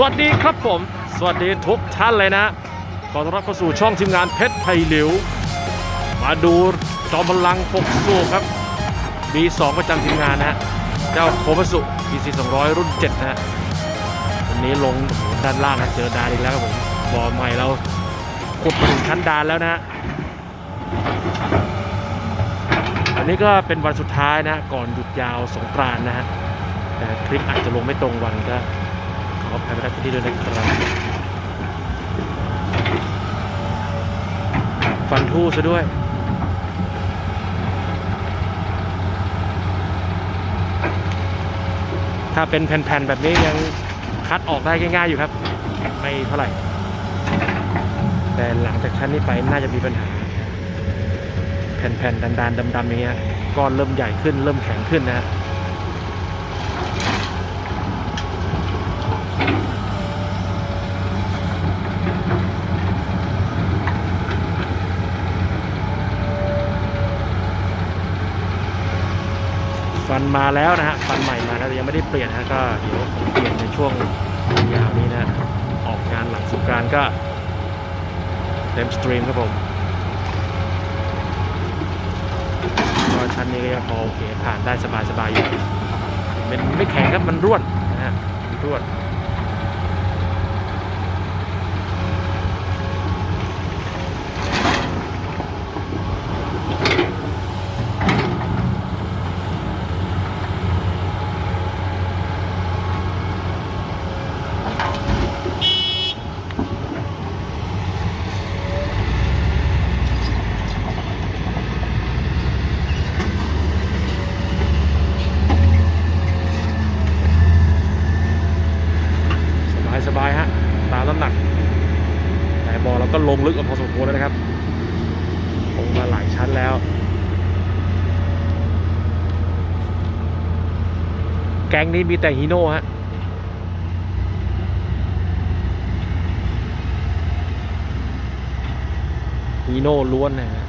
สวัสดีครับผม สวัสดีทุกท่านเลยนะ ขอต้อนรับเข้าสู่ช่องทีมงานเพชรไทยหลิว มาดูจอมพลังปกสู้ครับ B2 ประจำทีมงานนะฮะ เจ้าโคมัสุ PC 200รุ่น7นะฮะวันนี้ลงด้านล่างนะเจอดานอีกแล้วครับผมบ่อใหม่เราขุดมาถึงชั้นดานแล้วนะฮะอันนี้ก็เป็นวันสุดท้ายนะฮะก่อนหยุดยาวสงกรานต์นะฮะแต่คลิปอาจจะลงไม่ตรงวันก็ ขออภัยมาณที่ด้วยนะครับฟันทู่ซะด้วยถ้าเป็นแผ่นๆแบบนี้ยังคัดออกได้ง่ายๆอยู่ครับ ไม่เท่าไหร่ แต่หลังจากชั้นนี้ไปน่าจะมีปัญหา แผ่นๆดานๆดำๆอย่างเงี้ยก้อนเริ่มใหญ่ขึ้นเริ่มแข็งขึ้นนะฮะ ฟันมาแล้วนะฮะฟันใหม่มาแล้วแต่ยังไม่ได้เปลี่ยนนะก็เดี๋ยวผมเปลี่ยนในช่วงยาวนี้นะออกงานหลังสงกรารก็เต็มสตรีมครับผมก็ชั้นนี้ก็ยังพอโอเคผ่านได้สบายๆอยู่เป็นไม่แข็งครับมันร่วนนะฮะร่วน สบายสบายฮะ ตามน้ำหนัก แต่บอเรา ก็ลงลึกกันพอสมควรแล้วนะครับลงมาหลายชั้นแล้ว แก๊งนี้มีแต่ฮีโน่ฮะฮีโน่ล้วนนะฮะ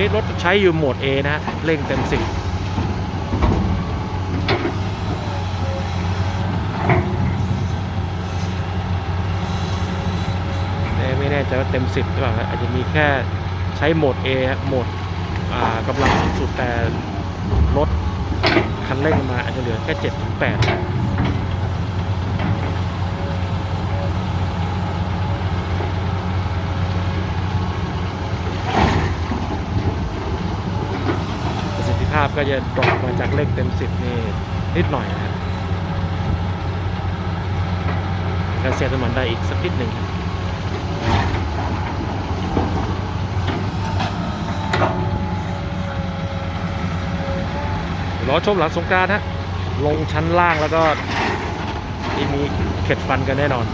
นี้รถใช้อยู่โหมด A นะ เร่งเต็มสิบแต่ไม่แน่ใจว่าเต็มสิบหรือเปล่าอาจจะมีแค่ใช้โหมด A โหมดกำลังสูงสุดแต่รถคันเร่งมาอาจจะเหลือแค่7ถึง8 ประสิทธิภาพก็จะดรอปมาจากเลขเต็ม10นี่นิดหน่อยนะฮะการเซฟน้ำมันได้อีกสักนิดหนึ่งรอชมหลังสงการฮะลงชั้นล่างแล้วก็ที่มีเข็ดฟันกันแน่นอน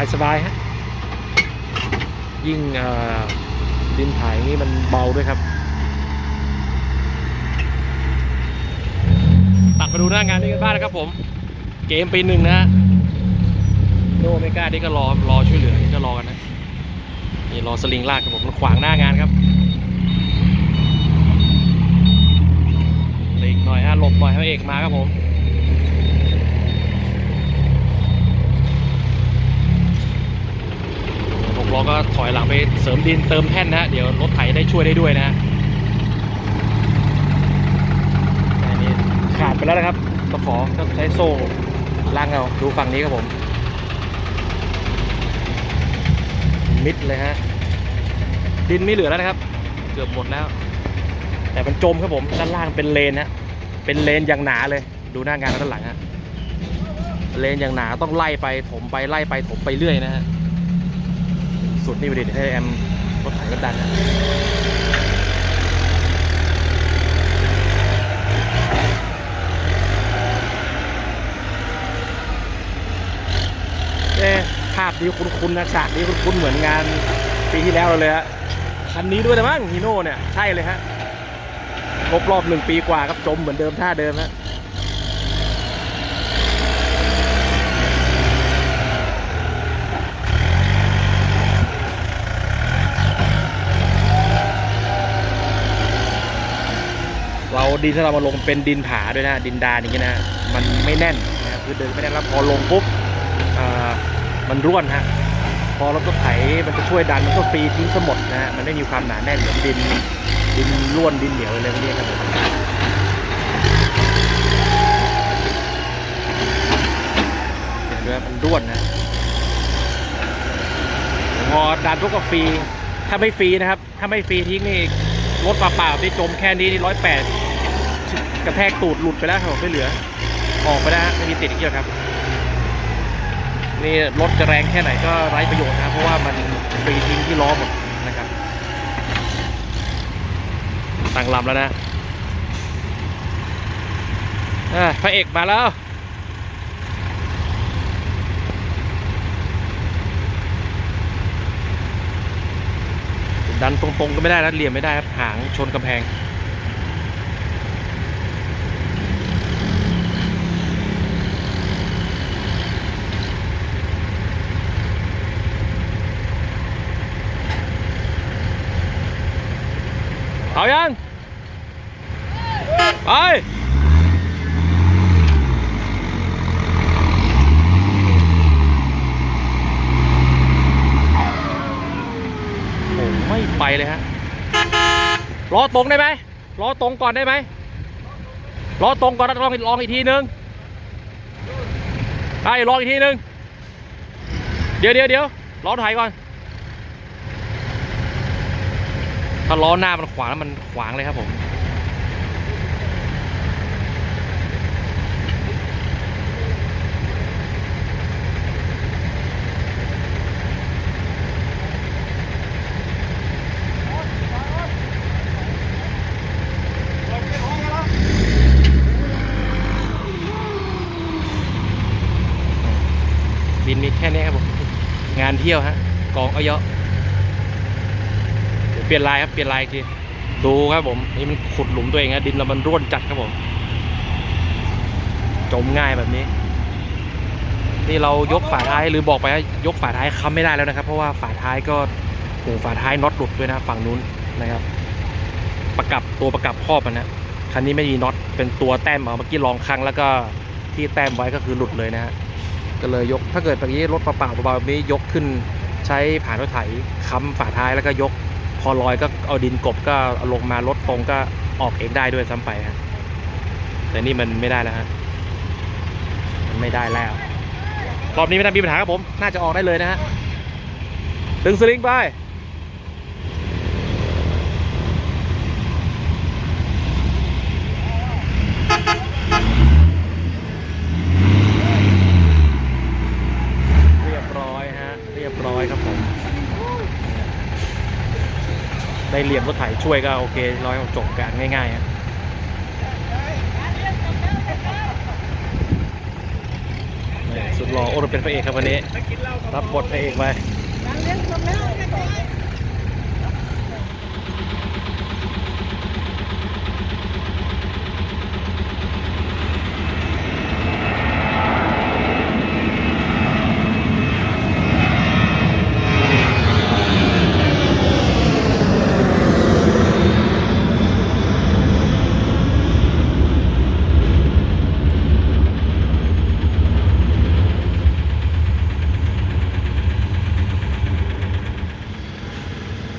ายสบายฮะยิ่งดินไถนี่มันเบาด้วยครับ ตัดมาดูหน้างานนี้กันบ้างนะครับผม เกมปีหนึ่งนะฮะโนไม่กล้านี่ก็รอรอช่วยเหลือนี่ก็รอกันนะนี่รอสลิงลากครับผมมันขวางหน้างานครับเหลกหน่อยฮะหลบหน่อยให้เอกมาครับผมหก ล้อก็ถอยหลังไปเสริมดินเติมแท่นนะฮะเดี๋ยวรถไถได้ช่วยได้ด้วยนะฮะอันนี้ขาดไปแล้วนะครับตะขอก็ใช้โซ่ล่างเอาดูฝั่งนี้ครับผม มิดเลยฮะดินไม่เหลือแล้วนะครับ เกือบหมดแล้ว แต่มันจมครับผมด้านล่างเป็นเลนฮะเป็นเลนอย่างหนาเลย ดูหน้างานด้านหลังฮะเลนอย่างหนาต้องไล่ไปถมไปไล่ไปถมไปเรื่อยนะฮะ สุดนี่ไปดิให้แอมรถไถก็ดันนะเอ๊ภาพนี้คุ้นๆนะฉากนี้คุ้นๆเหมือนงานปีที่แล้วเราเลยฮะคันนี้ด้วยนะมั้งฮีโน่เนี่ย ใช่เลยฮะครบรอบหนึ่งปีกว่าครับจมเหมือนเดิมท่าเดิมฮะ ดินที่เรามาลงเป็นดินผาด้วยนะดินดานอย่างเงี้ยนะมันไม่แน่นนะคือเดินไม่แน่นแล้วพอลงปุ๊บมันร่วนฮะพอรถก็ไถมันจะช่วยดันมันก็ฟรีทิ้งสมดนะฮะมันไม่มีความหนาแน่นเหมือนดินดินร่วนดินเหนียวอะไรพวกนี้ครับผมเห็นไหมมันร่วนนะพอดันพวกก็ฟรีถ้าไม่ฟรีนะครับ ถ้าไม่ฟรีทิ้งนี่รถเปล่าๆที่จมแค่นี้นี่ร้อยแปด กระแทกตูดหลุดไปแล้วครับผมไม่เหลือ ออกไปแล้วไม่มีติดอีกแล้วครับ นี่รถจะแรงแค่ไหนก็ไร้ประโยชน์นะเพราะว่ามันฟรีทิ้งที่ล้อหมดนะครับตั้งลำแล้วนะอะพระเอกมาแล้วดันตรงๆก็ไม่ได้นะเหลี่ยมไม่ได้ครับหางชนกำแพง เอายัง ไปโอ้ไม่ไปเลยฮะรอตรงได้ไหมรอตรงก่อนได้ไหมรอตรงก่อนลองลองอีกทีนึงได้ลองอีกทีนึงเดี๋ยวเดี๋ยวเดี๋ยวรอถ่ายก่อน ถ้าล้อหน้ามันขวางแล้วมันขวางเลยครับผมบินมีแค่นี้ครับผม งานเที่ยวฮะ กองเอเยอะ ปลี่ยนลายครับเปลี่ยนลายทีดูครับผมนี่มันขุดหลุมตัวเองนะดินแล้วมันร่วนจัดครับผม จมง่ายแบบนี้ นี่เรายกฝาท้ายหรือบอกไปว่ายกฝาท้ายค้ำไม่ได้แล้วนะครับ เพราะว่าฝาท้ายก็โอ้โหฝาท้ายน็อตหลุดด้วยนะฝั่งนู้นนะครับ ประกับตัวประกับครอบมันนะคันนี้ไม่มีน็อตเป็นตัวแต้มเอาเมื่อกี้ลองครั้งแล้วก็ที่แต้มไว้ก็คือหลุดเลยนะฮะก็เลยยกถ้าเกิดแบบนี้รถเปล่าๆเบาๆแบบนี้ยกขึ้นใช้ผ่านรถไถค้ำฝาท้ายแล้วก็ยก พอลอยก็เอาดินกบก็เอาลงมารถตรงก็ออกเองได้ด้วยซ้ำไปฮะแต่นี่มันไม่ได้แล้วฮะมันไม่ได้แล้วรอบนี้ไม่น่ามีปัญหาครับผม น่าจะออกได้เลยนะฮะดึงสลิงไปเรียบร้อยฮะเรียบร้อยครับผม ได้เหลี่ยมรถไถช่วยก็โอเคร้อยจบการง่ายๆสุดหล่อโอ้เราเป็นพระเอกครับวันนี้ รับบทพระเอกไป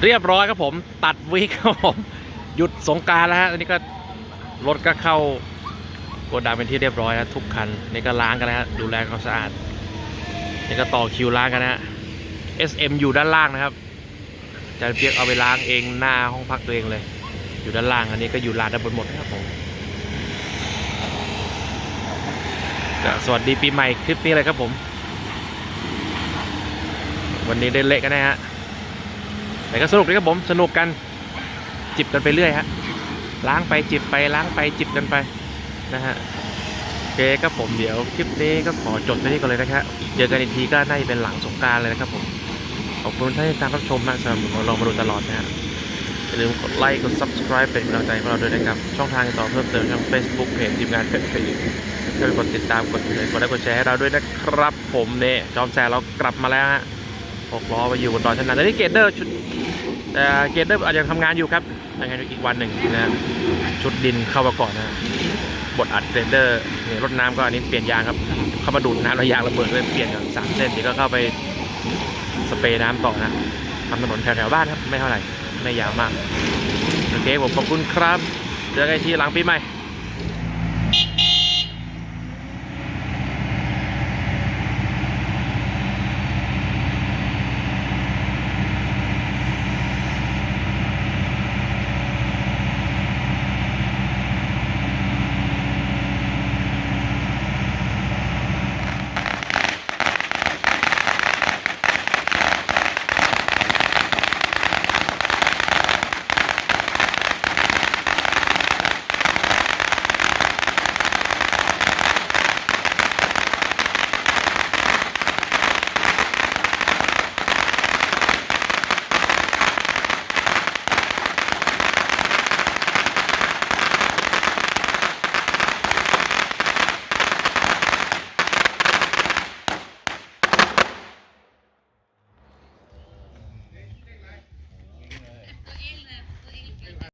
เรียบร้อยครับผมตัดวิกครับผมหยุดสงการแล้วฮะอันนี้ก็รถก็เข้าโกดังเป็นที่เรียบร้อยแล้วทุกคันนี่ก็ล้างกันนะฮะดูแลความสะอาดนี่ก็ต่อคิวล้างกันนะฮะ SM อยู่ด้านล่างนะครับอาจารย์เปียกเอาไปล้างเองหน้าห้องพักตัวเองเลย อยู่ด้านล่างอันนี้ก็อยู่ลานด้านบนหมดนะครับผมสวัสดีปีใหม่คลิปนี้เลยครับผม วันนี้ได้เละกันนะฮะ แต่ก็สนุกดีครับผมสนุกกันจิบกันไปเรื่อยฮะล้างไปจิบไปล้างไปจิบกันไปนะฮะโอเคครับผมเดี๋ยวคลิปนี้ก็ขอจบไปที่ก่อนเลยนะครับเจอกันอีกทีก็น่าจะเป็นหลังสงการเลยนะครับผมขอบคุณท่านที่ตามรับชมนะสำหรับเรามาดูตลอดนะฮะอย่าลืมกดไลค์กด subscribe เป็นกำลังใจให้เราด้วยนะครับ ช่องทางติดต่อเพิ่มเติมทาง Facebook เพจทีมงานเพจเพจช่วยกดติดตามกดเลยกดไลค์กดแชร์ให้เราด้วยนะครับ ผมเนี่ยจอมแซเรากลับมาแล้วฮะ หกล้อไปอยู่บนดอยชันนันแต่นี่เกเดอร์ชุดแต่เกเดอร์อาจจะทำงานอยู่ครับทำงานอยู่อีกวันหนึ่งนะชุดดินเข้ามาก่อนนะบดอัดเกเดอร์เนี่ยรถน้ำก็อันนี้เปลี่ยนยางครับ เข้ามาดูดน้ำแล้วยางระเบิดเลยเปลี่ยนกันสามเส้นเดี๋ยวก็เข้าไปสเปรย์น้ำต่อนะทำถนนแถวๆบ้านครับไม่เท่าไหร่ไม่ยาวมากโอเคผมขอบคุณครับ เจอกันอีกทีหลังปีใหม่